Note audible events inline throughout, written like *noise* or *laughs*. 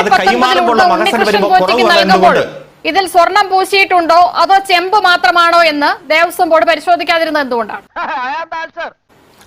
അത് കൈമാറുമ്പോൾ മഹസൻ വരുമ്പോൾ പോറ്റിക്ക് കുറവ് എന്തുകൊണ്ട്? ഇതിൽ സ്വർണം പൂശിയിട്ടുണ്ടോ അതോ ചെമ്പ് മാത്രമാണോ എന്ന് ദേവസ്വം ബോർഡ് പരിശോധിക്കാതിരുന്നത് എന്തുകൊണ്ടാണ്? *laughs*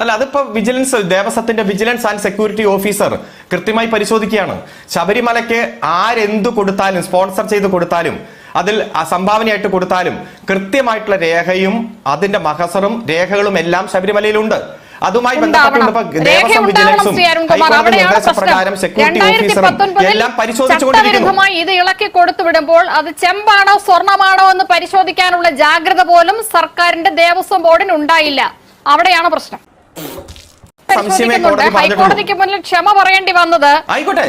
അല്ല അതിപ്പോ വിജിലൻസ് ദേവസ്വത്തിന്റെ വിജിലൻസ് ആൻഡ് സെക്യൂരിറ്റി ഓഫീസർ കൃത്യമായി പരിശോധിക്കുകയാണ്. ശബരിമലയ്ക്ക് ആരെന്തു കൊടുത്താലും സ്പോൺസർ ചെയ്ത് കൊടുത്താലും അതിൽ ആ സംഭാവനയായിട്ട് കൊടുത്താലും കൃത്യമായിട്ടുള്ള രേഖയും അതിന്റെ മഹസറും രേഖകളും എല്ലാം ശബരിമലയിലുണ്ട്. അതുമായി ബന്ധപ്പെട്ട് ബന്ധപ്പെട്ടുകൊണ്ട് രേഖ ദേവസ്വം ഉണ്ടാവണം വിജിലൻസും ശ്രീ അരുൺകുമാർ. ഹൈക്കോടതി നിർദ്ദേശപ്രകാരം സെക്യൂരിറ്റി ഓഫീസറും എല്ലാം പരിശോധിച്ചുകൊണ്ടിരിക്കുന്നു. ഇത് ഇളക്കി കൊടുത്തു വിടുമ്പോൾ അത് ചെമ്പാണോ സ്വർണമാണോ എന്ന് പരിശോധിക്കാനുള്ള ജാഗ്രത പോലും സർക്കാരിന്റെ ദേവസ്വം ബോർഡിന് ഉണ്ടായില്ല. അവിടെയാണ് പ്രശ്നം. ഹൈക്കോടതിക്ക് മുന്നിൽ ക്ഷമ പറയേണ്ടി വന്നത്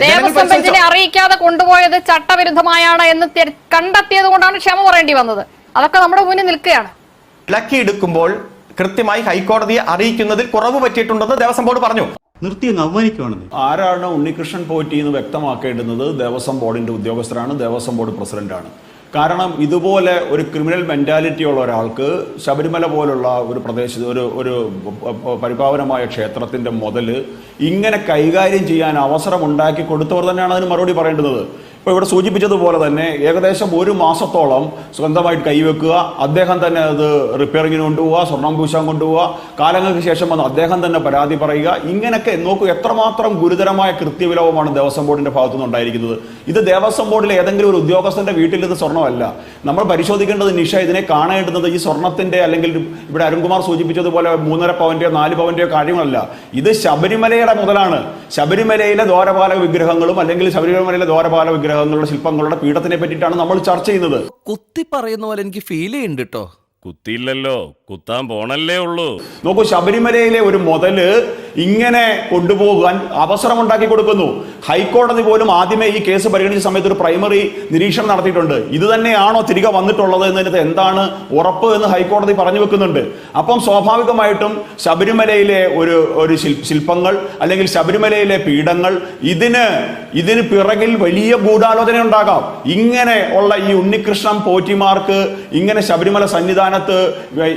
ദേവസ്വം ബെഞ്ചിനെ അറിയിക്കാതെ കൊണ്ടുപോയത് ചട്ടവിരുദ്ധമായാണ് എന്ന് കണ്ടെത്തിയത് കൊണ്ടാണ് ക്ഷമ പറയേണ്ടി വന്നത്. അതൊക്കെ നമ്മുടെ മുന്നിൽ നിൽക്കുകയാണ്. ഇളക്കിയെടുക്കുമ്പോൾ കൃത്യമായി ഹൈക്കോടതിയെ അറിയിക്കുന്നതിൽ കുറവ് പറ്റിയിട്ടുണ്ടെന്ന് ദേവസ്വം ബോർഡ് പറഞ്ഞു. നിർത്തി അങ്ങ് അവമാനിക്കുവാണെന്ന്. ആരാണ് ഉണ്ണികൃഷ്ണൻ പോറ്റി എന്ന് വ്യക്തമാക്കേണ്ടുന്നത്? ദേവസ്വം ബോർഡിന്റെ ഉദ്യോഗസ്ഥരാണ് ദേവസ്വം ബോർഡ് പ്രസിഡന്റാണ്. കാരണം ഇതുപോലെ ഒരു ക്രിമിനൽ മെന്റാലിറ്റി ഉള്ള ഒരാൾക്ക് ശബരിമല പോലുള്ള ഒരു പ്രദേശത്ത് ഒരു ഒരു പരിപാവനമായ ക്ഷേത്രത്തിന്റെ മുതൽ ഇങ്ങനെ കൈകാര്യം ചെയ്യാൻ അവസരം ഉണ്ടാക്കി കൊടുത്തവർ തന്നെയാണ് അതിന് മറുപടി പറയേണ്ടത് ഇപ്പോൾ ഇവിടെ സൂചിപ്പിച്ചതുപോലെ തന്നെ ഏകദേശം ഒരു മാസത്തോളം സ്വന്തമായിട്ട് കൈവെക്കുക അദ്ദേഹം തന്നെ അത് റിപ്പയറിങ്ങിന് കൊണ്ടുപോവുക സ്വർണം പൂശാൻ കൊണ്ടുപോവുക കാലങ്ങൾക്ക് ശേഷം വന്ന് അദ്ദേഹം തന്നെ പരാതി പറയുക ഇങ്ങനെയൊക്കെ നോക്കൂ എത്രമാത്രം ഗുരുതരമായ കൃത്യവിലോപമാണ് ദേവസ്വം ബോർഡിന്റെ ഭാഗത്തു നിന്നുണ്ടായിരിക്കുന്നത് ഇത് ദേവസ്വം ബോർഡിലെ ഏതെങ്കിലും ഒരു ഉദ്യോഗസ്ഥന്റെ വീട്ടിൽ ഇത് സ്വർണമല്ല നമ്മൾ പരിശോധിക്കേണ്ടത് നിഷ ഇതിനെ കാണേണ്ടുന്നത് ഈ സ്വർണത്തിന്റെ അല്ലെങ്കിൽ ഇവിടെ അരുൺകുമാർ സൂചിപ്പിച്ചതുപോലെ മൂന്നര പവന്റെയോ നാല് പവന്റെയോ കാര്യങ്ങളല്ല. ഇത് ശബരിമലയുടെ മുതലാണ്. ശബരിമലയിലെ ദ്വാരപാല വിഗ്രഹങ്ങളും അല്ലെങ്കിൽ ശബരിമലയിലെ ദ്വാരപാല വിഗ്രഹങ്ങളുടെ ശില്പങ്ങളുടെ പീഠത്തിനെ പറ്റിയിട്ടാണ് നമ്മൾ ചർച്ച ചെയ്യുന്നത്. കുത്തി പറയുന്ന പോലെ എനിക്ക് ഫീൽ ചെയ്യുന്നുണ്ട് കേട്ടോ കുത്തിയില്ലല്ലോ. കുത്താൻ പോണല്ലേ ഉള്ളൂ. നോക്കൂ ശബരിമലയിലെ ഒരു മുതൽ ഇങ്ങനെ കൊണ്ടുപോകാൻ അവസരമുണ്ടാക്കി കൊടുക്കുന്നു. ഹൈക്കോടതി പോലും ആദ്യമേ ഈ കേസ് പരിഗണിച്ച സമയത്ത് ഒരു പ്രൈമറി നിരീക്ഷണം നടത്തിയിട്ടുണ്ട്. ഇത് തന്നെയാണോ തിരികെ വന്നിട്ടുള്ളത് എന്നതിനകത്ത് എന്താണ് ഉറപ്പ് എന്ന് ഹൈക്കോടതി പറഞ്ഞു വെക്കുന്നുണ്ട്. അപ്പം സ്വാഭാവികമായിട്ടും ശബരിമലയിലെ ഒരു ഒരു ശില്പങ്ങൾ അല്ലെങ്കിൽ ശബരിമലയിലെ പീഠങ്ങൾ ഇതിന് ഇതിന് പിറകിൽ വലിയ ഗൂഢാലോചന ഉണ്ടാകാം. ഇങ്ങനെ ഉള്ള ഈ ഉണ്ണികൃഷ്ണൻ പോറ്റിമാർക്ക് ഇങ്ങനെ ശബരിമല സന്നിധാനത്ത്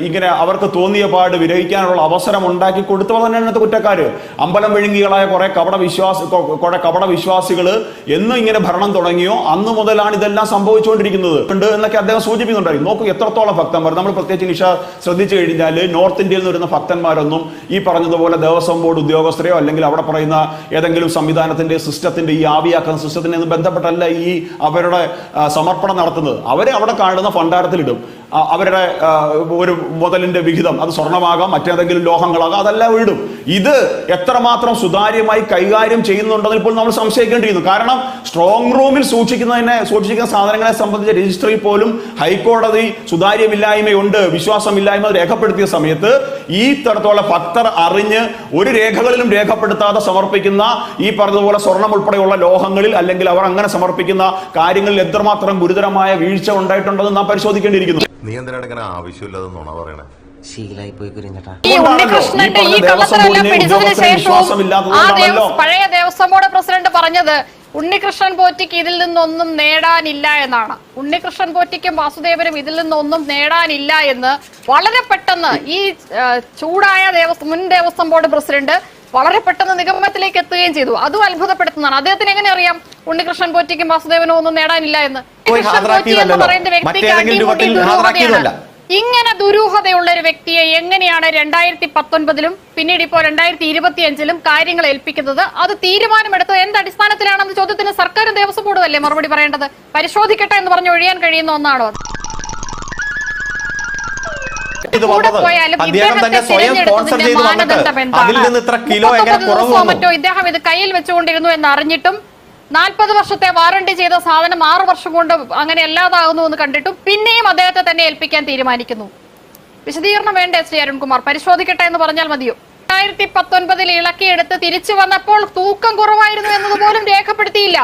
ഇങ്ങനെ അവർക്ക് തോന്നിയ പാട് വിരഹിക്കാനുള്ള അവസരം ഉണ്ടാക്കി കൊടുത്തവർ തന്നെയാണ് കുറ്റക്കാര് അമ്പലം വിഴുങ്ങികളായ കുറെ കപട വിശ്വാസ കുറെ കപട വിശ്വാസികൾ എന്ന് ഇങ്ങനെ ഭരണം തുടങ്ങിയോ? അന്ന് മുതലാണ് ഇതെല്ലാം സംഭവിച്ചുകൊണ്ടിരിക്കുന്നത്. ഉണ്ട് എന്നൊക്കെ അദ്ദേഹം സൂചിപ്പിക്കുന്നുണ്ടായിരുന്നു നോക്കൂ എത്രത്തോളം ഭക്തന്മാർ. നമ്മൾ പ്രത്യേകിച്ച് നിഷ ശ്രദ്ധിച്ചു കഴിഞ്ഞാൽ നോർത്ത് ഇന്ത്യയിൽ നിന്ന് വരുന്ന ഭക്തന്മാരൊന്നും ഈ പറഞ്ഞതുപോലെ ദേവസ്വം ബോർഡ് ഉദ്യോഗസ്ഥരെയോ അല്ലെങ്കിൽ അവിടെ പറയുന്ന ഏതെങ്കിലും സംവിധാനത്തിന്റെ സിസ്റ്റത്തിന്റെ ഈ ആവിയാക്കുന്ന സിസ്റ്റത്തിന് ബന്ധപ്പെട്ടല്ല ഈ അവരുടെ സമർപ്പണം നടത്തുന്നത്. അവരെ അവിടെ കാണുന്ന ഭണ്ഡാരത്തിലിടും. അവരുടെ ഒരു മുതലിന്റെ വിഹിതം. അത് സ്വർണമാകാം മറ്റേതെങ്കിലും ലോഹങ്ങളാകാം അതെല്ലാം ഇടും. ഇത് എത്രമാത്രം സുതാര്യമായി കൈകാര്യം ചെയ്യുന്നുണ്ടെന്ന് ഇപ്പോൾ നമ്മൾ സംശയിക്കേണ്ടിയിരുന്നു. കാരണം സ്ട്രോങ് റൂമിൽ സൂക്ഷിക്കുന്നതിനെ സൂക്ഷിക്കുന്ന സാധനങ്ങളെ സംബന്ധിച്ച രജിസ്റ്ററിൽ പോലും ഹൈക്കോടതി സുതാര്യമില്ലായ്മയുണ്ട് വിശ്വാസമില്ലായ്മ രേഖപ്പെടുത്തിയ സമയത്ത് ഈ തരത്തോളം ഭക്തർ അറിഞ്ഞ് ഒരു രേഖകളിലും രേഖപ്പെടുത്താതെ സമർപ്പിക്കുന്ന ഈ പറഞ്ഞതുപോലെ സ്വർണം ഉൾപ്പെടെയുള്ള ലോഹങ്ങളിൽ അല്ലെങ്കിൽ അവർ അങ്ങനെ സമർപ്പിക്കുന്ന കാര്യങ്ങളിൽ എത്രമാത്രം ഗുരുതരമായ വീഴ്ച ഉണ്ടായിട്ടുണ്ടെന്ന് നാം പരിശോധിക്കേണ്ടിയിരിക്കുന്നു. നീ എന്തിനാണ് ഇങ്ങനെ ആവശ്യമില്ലാതെ നുണ പറയണേ? ശീലായി പോയി കുരിഞ്ഞേട്ടാ ഈ ഉണ്ണികൃഷ്ണന്റെ ഈ കള്ളത്തരെല്ലാം പിടിച്ചതിന് ശേഷവും ആ ദേവസ്വം പഴയ ദേവസ്വം ബോർഡ് പ്രസിഡന്റ് പറഞ്ഞത് ഉണ്ണികൃഷ്ണൻ പോറ്റിക്ക് ഇതിൽ നിന്നൊന്നും നേടാനില്ല എന്നാണ്. ഉണ്ണികൃഷ്ണൻ പോറ്റിക്കും വാസുദേവനും ഇതിൽ നിന്നൊന്നും നേടാനില്ല എന്ന് വളരെ പെട്ടെന്ന് ഈ ചൂടായ ദേവസ്വം മുൻ ദേവസ്വം ബോർഡ് പ്രസിഡന്റ് വളരെ പെട്ടെന്ന് നിഗമനത്തിലേക്ക് എത്തുകയും ചെയ്തു. അതും അത്ഭുതപ്പെടുത്തുന്നതാണ്. അദ്ദേഹത്തിന് എങ്ങനെ അറിയാം? ഉണ്ണികൃഷ്ണൻ പോറ്റിക്കും വാസുദേവനും ഒന്നും നേടാനില്ല എന്ന്. പോയി പോറ്റി എന്ന് പറയുന്ന വ്യക്തിക്ക് മറ്റേതെങ്കിലും അടിമുടി ദുരൂഹതയാണ് ഇങ്ങനെ ദുരൂഹതയുള്ള ഒരു വ്യക്തിയെ എങ്ങനെയാണ് രണ്ടായിരത്തി പത്തൊൻപതിലും പിന്നീട് ഇപ്പോ രണ്ടായിരത്തി ഇരുപത്തി അഞ്ചിലും കാര്യങ്ങൾ ഏൽപ്പിക്കുന്നത്? അത് തീരുമാനമെടുത്തത് എന്ത് അടിസ്ഥാനത്തിലാണെന്ന ചോദ്യത്തിന് സർക്കാരും ദേവസ്വം ബോർഡും അല്ലേ മറുപടി പറയേണ്ടത്? പരിശോധിക്കട്ടെ എന്ന് പറഞ്ഞ് ഒഴിയാൻ കഴിയുന്ന ഒന്നാണോ ഇത് വന്നത്. അദ്ദേഹം തന്നെ സ്വയം സ്പോൺസർ ചെയ്ത് വന്നിട്ട് അതിൽ നിന്ന് ഇത്ര കിലോ എങ്ങനെ കുറവ് ഇദ്ദേഹം ഇത് കയ്യിൽ വെച്ചുകൊണ്ടിരുന്നു എന്ന് അറിഞ്ഞിട്ടും നാൽപ്പത് വർഷത്തെ വാറണ്ടി ചെയ്ത സാധനം ആറ് വർഷം കൊണ്ട് അങ്ങനെ അല്ലാതാകുന്നു എന്ന് കണ്ടിട്ടും പിന്നെയും അദ്ദേഹത്തെ തന്നെ ഏൽപ്പിക്കാൻ തീരുമാനിക്കുന്നു. വിശദീകരണം വേണ്ടേ ശ്രീ അരുൺകുമാർ? പരിശോധിക്കട്ടെ എന്ന് പറഞ്ഞാൽ മതിയോ? രണ്ടായിരത്തി പത്തൊൻപതിൽ ഇളക്കിയെടുത്ത് തിരിച്ചു വന്നപ്പോൾ തൂക്കം കുറവായിരുന്നു എന്നതുപോലും രേഖപ്പെടുത്തിയില്ല.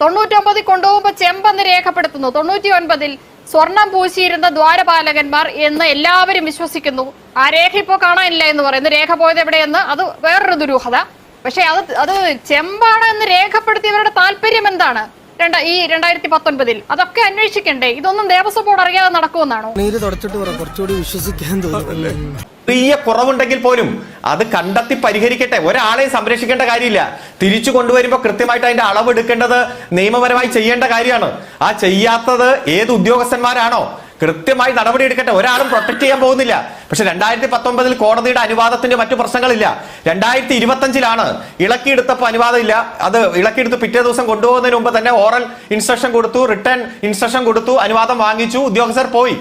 തൊണ്ണൂറ്റൊമ്പതിൽ കൊണ്ടുപോകുമ്പോൾ ചെമ്പെന്ന് രേഖപ്പെടുത്തുന്നു. തൊണ്ണൂറ്റി ഒൻപതിൽ സ്വർണം പൂശിയിരുന്ന ദ്വാരപാലകന്മാർ എന്ന് എല്ലാവരും വിശ്വസിക്കുന്നു. ആ രേഖ ഇപ്പോൾ കാണാനില്ല എന്ന് പറയുന്നു രേഖ പോയത് എവിടെയെന്ന് അത് വേറൊരു ദുരൂഹത. പക്ഷെ അത് അത് ചെമ്പാണ് എന്ന് രേഖപ്പെടുത്തിയവരുടെ താല്പര്യം എന്താണ്? രണ്ട ഈ രണ്ടായിരത്തി പത്തൊൻപതിൽ അതൊക്കെ അന്വേഷിക്കണ്ടേ? ഇതൊന്നും ദേവസ്വം ബോർഡ് അറിയാതെ നടക്കുമെന്നാണോ? നീര് തുടച്ചിട്ട് കുറച്ചുകൂടി വിശ്വസിക്കാൻ തോന്നുന്നു. ചെറിയ കുറവുണ്ടെങ്കിൽ പോലും അത് കണ്ടെത്തി പരിഹരിക്കട്ടെ. ഒരാളെ സംരക്ഷിക്കേണ്ട കാര്യമില്ല. തിരിച്ചു കൊണ്ടുവരുമ്പോൾ കൃത്യമായിട്ട് അതിന്റെ അളവ് എടുക്കേണ്ടത് നിയമപരമായി ചെയ്യേണ്ട കാര്യമാണ്. ആ ചെയ്യാത്തത് ഏത് ഉദ്യോഗസ്ഥന്മാരാണോ? കൃത്യമായി നടപടി എടുക്കട്ടെ. ഒരാളും പ്രൊട്ടക്ട് ചെയ്യാൻ പോകുന്നില്ല. പക്ഷെ രണ്ടായിരത്തി പത്തൊമ്പതിൽ കോടതിയുടെ അനുവാദത്തിന്റെ മറ്റു പ്രശ്നങ്ങളില്ല. രണ്ടായിരത്തി ഇരുപത്തഞ്ചിലാണ് ഇളക്കിയെടുത്തപ്പോൾ അനുവാദമില്ല. അത് ഇളക്കിയെടുത്ത് പിറ്റേ ദിവസം കൊണ്ടുപോകുന്നതിന് മുമ്പ് തന്നെ ഓറൽ ഇൻസ്ട്രക്ഷൻ കൊടുത്തു റിട്ടേൺ ഇൻസ്ട്രക്ഷൻ കൊടുത്തു അനുവാദം വാങ്ങിച്ചു ഉദ്യോഗസ്ഥർ പോയി.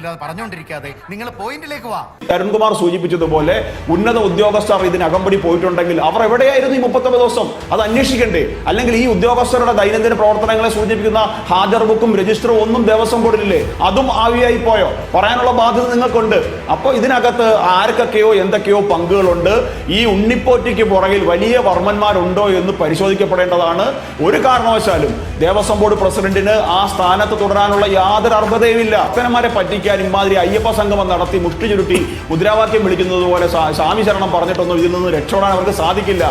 പാലും തുമ്പില്ലാതെ പറഞ്ഞുകൊണ്ടിരിക്കാതെ നിങ്ങൾ പോയിന്റിലേക്ക് വാ. അരുൺകുമാർ സൂചിപ്പിച്ചതുപോലെ ഉന്നത ഉദ്യോഗസ്ഥർ ഇതിന് അകമ്പടി പോയിട്ടുണ്ടെങ്കിൽ അവർ എവിടെയായിരുന്നു ഈ മുപ്പത്തൊമ്പത് ദിവസം? അത് അന്വേഷിക്കണ്ടേ? അല്ലെങ്കിൽ ഈ ഉദ്യോഗസ്ഥരുടെ ദൈനംദിന പ്രവർത്തനങ്ങളെ സൂചിപ്പിക്കുന്ന ഹാജർ ബുക്കും രജിസ്റ്ററും ഒന്നും ദേവസ്വം ബോർഡിലില്ലേ? അതും ആവിയായി പോയോ? പറയാനുള്ള ബാധ്യത നിങ്ങൾക്കുണ്ട്. അപ്പോൾ ഇതിനകത്ത് ആർക്കൊക്കെയോ എന്തൊക്കെയോ പങ്കുകളുണ്ട്. ഈ ഉണ്ണിപ്പോറ്റിക്ക് പുറകിൽ വലിയ വർമ്മന്മാരുണ്ടോ എന്ന് പരിശോധിക്കപ്പെടേണ്ടതാണ്. ഒരു കാരണവശാലും ദേവസ്വം ബോർഡ് പ്രസിഡന്റിന് ആ സ്ഥാനത്ത് തുടരാനുള്ള യാതൊരു അർഹതയുമില്ല. അച്ഛനന്മാരെ പറ്റിക്കാൻ ഇമാതിരി അയ്യപ്പ സംഗമം നടത്തി മുഷ്ടി ചുരുട്ടി മുദ്രാവാക്യം വിളിക്കുന്നത് പോലെ സ്വാമി ശരണം പറഞ്ഞിട്ടൊന്നും ഇതിൽ നിന്ന് രക്ഷപ്പെടാൻ അവർക്ക് സാധിക്കില്ല.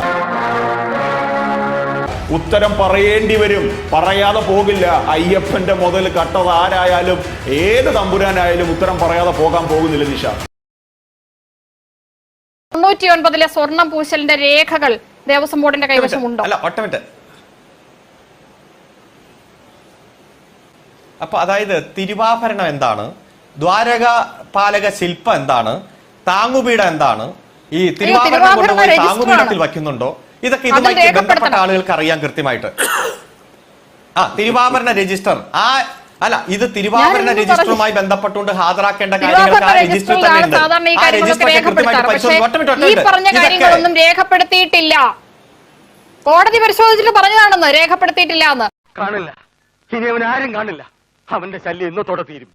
ഉത്തരം പറയേണ്ടി വരും. പറയാതെ പോകില്ല. അയ്യപ്പന്റെ മുതൽ കട്ടത് ആരായാലും ഏത് തമ്പുരാനായാലും ഉത്തരം പറയാതെ പോകാൻ പോകുന്നില്ല നിഷ. തൊണ്ണൂറ്റി ഒൻപതിലെ സ്വർണം പൂശലിന്റെ രേഖകൾ ദേവസ്വം ബോർഡിന്റെ കൈവശമുണ്ടോ? അല്ല മിനിറ്റ്. അപ്പൊ അതായത് തിരുവാഭരണം എന്താണ്? ദ്വാരക പാലക ശില്പം എന്താണ് താങ്ങുപീഠം എന്താണ് ഈ തിരുവാഭരണം കൊണ്ടുപോയി താങ്ങുപീഠത്തിൽ വയ്ക്കുന്നുണ്ടോ? ഇതൊക്കെ ഇതുമായി ബന്ധപ്പെട്ട. ആളുകൾക്ക് അറിയാം കൃത്യമായിട്ട്. ആ തിരുവാഭരണ രജിസ്റ്റർ. ആ അല്ല ഇത് തിരുവാഭരണ രജിസ്റ്ററുമായി ബന്ധപ്പെട്ടുകൊണ്ട് ഹാജരാക്കേണ്ട കാര്യങ്ങൾ ആ തന്നെ ആ കൃത്യമായിട്ട് പരിശോധിക്കും രേഖപ്പെടുത്തിയിട്ടില്ല. കോടതി പരിശോധിച്ചിട്ട് പറഞ്ഞതാണെന്ന് രേഖപ്പെടുത്തിയിട്ടില്ല എന്ന്. കാണില്ല. ഇനി അവൻ ആരും കാണില്ല. അവന്റെ ശല്യം ഇന്നത്തോടെ തീരും.